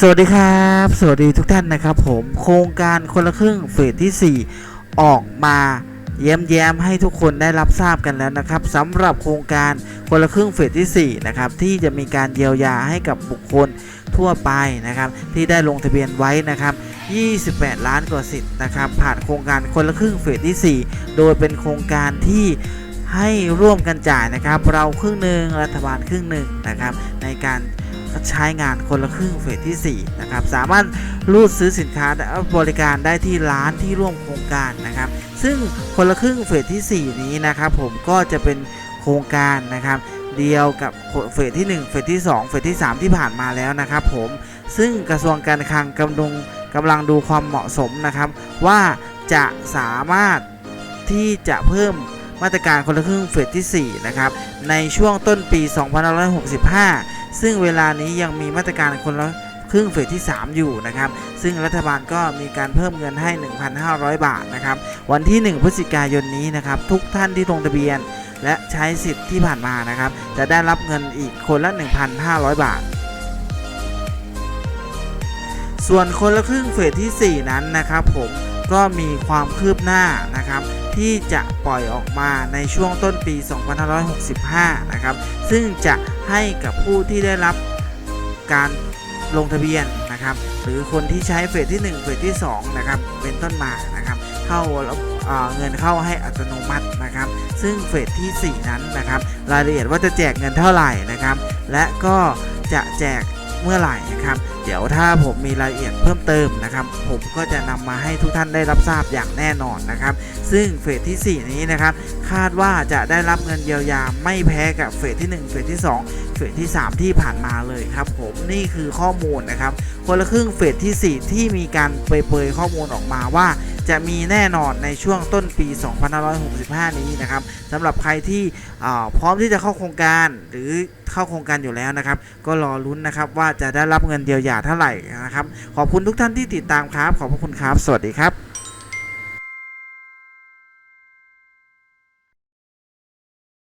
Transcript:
สวัสดีครับ สวัสดีทุกท่านนะครับผมโครงการคนละครึ่งเฟสที่ 4 ออกมาแย้มๆให้ทุกคนได้รับทราบกันแล้วนะครับสำหรับโครงการคนละครึ่งเฟสที่4นะครับที่จะมีการเยียวยาให้กับบุคคลทั่วไปนะครับที่ได้ลงทะเบียนไว้นะครับ 28 ล้านกว่าสิทธิ์นะครับผ่านโครงการคนละครึ่งเฟสที่ 4 โดยเป็นโครงการที่ให้ร่วมกันจ่ายนะครับ เราครึ่งหนึ่งรัฐบาลครึ่งหนึ่งนะครับในการ ใช้งานคนละครึ่งเฟสที่ 4 นะครับ สามารถรูดซื้อสินค้าและบริการได้ที่ร้านที่ร่วมโครงการนะครับ ซึ่งคนละครึ่งเฟสที่ 4 นี้นะครับ ผมก็จะเป็นโครงการนะครับ เดียวกับเฟสที่ 1 เฟสที่ 2 เฟสที่ 3 ที่ผ่านมาแล้วนะครับ ผมซึ่งกระทรวงการคลังกำลังกำลังดูความเหมาะสมนะครับ ว่าจะสามารถที่จะเพิ่มมาตรการคนละครึ่งเฟสที่ 4 นะครับ ในช่วงต้นปี 2565 ซึ่งเวลานี้ยังมีมาตรการคนละครึ่งเฟสที่ 3 อยู่นะครับ ซึ่งรัฐบาลก็มีการเพิ่มเงินให้ 1,500 บาทนะครับ วันที่ 1 พฤศจิกายนนี้นะครับ ทุกท่านที่ลงทะเบียน และใช้สิทธิ์ที่ผ่านมานะครับ จะได้รับเงินอีกคนละ 1,500 บาท ส่วนคนละครึ่งเฟสที่ 4 นั้นนะครับ ผมก็มีความคืบหน้านะครับที่จะปล่อยออกมาในช่วงต้นปี 2565 นะครับ ซึ่งจะ ให้กับผู้ที่ได้รับการลงทะเบียนนะครับ หรือคนที่ใช้เฟสที่ 1 เฟสที่2นะครับเป็นต้นมานะครับเข้าเอ่อเงินเข้าให้อัตโนมัตินะครับ ซึ่งเฟสที่ 4 นั้นนะครับ รายละเอียดว่าจะแจกเงินเท่าไหร่นะครับ และก็จะแจก เมื่อไหร่นะครับ เดี๋ยวถ้าผมมีรายละเอียดเพิ่มเติมนะครับ ผมก็จะนำมาให้ทุกท่านได้รับทราบอย่างแน่นอนนะครับ ซึ่งเฟสที่ 4 นี้นะครับ คาดว่าจะได้รับเงินเยียวยาไม่แพ้กับเฟสที่ 1 เฟสที่ 2 เฟสที่ 3 ที่ผ่านมาเลยครับผมนี่คือข้อมูลนะครับคนละครึ่งเฟสที่ 4 ที่มีการเปรยๆข้อมูลออกมาว่า จะมีแน่นอนในช่วงต้นปี 2565 นี้นะครับสำหรับใครที่พร้อมที่จะเข้าโครงการหรือเข้าโครงการอยู่แล้วนะครับ ก็รอลุ้นนะครับว่าจะได้รับเงินเยียวยาเท่าไหร่นะครับ ขอบคุณทุกท่านที่ติดตามครับ ขอบพระคุณครับ สวัสดีครับ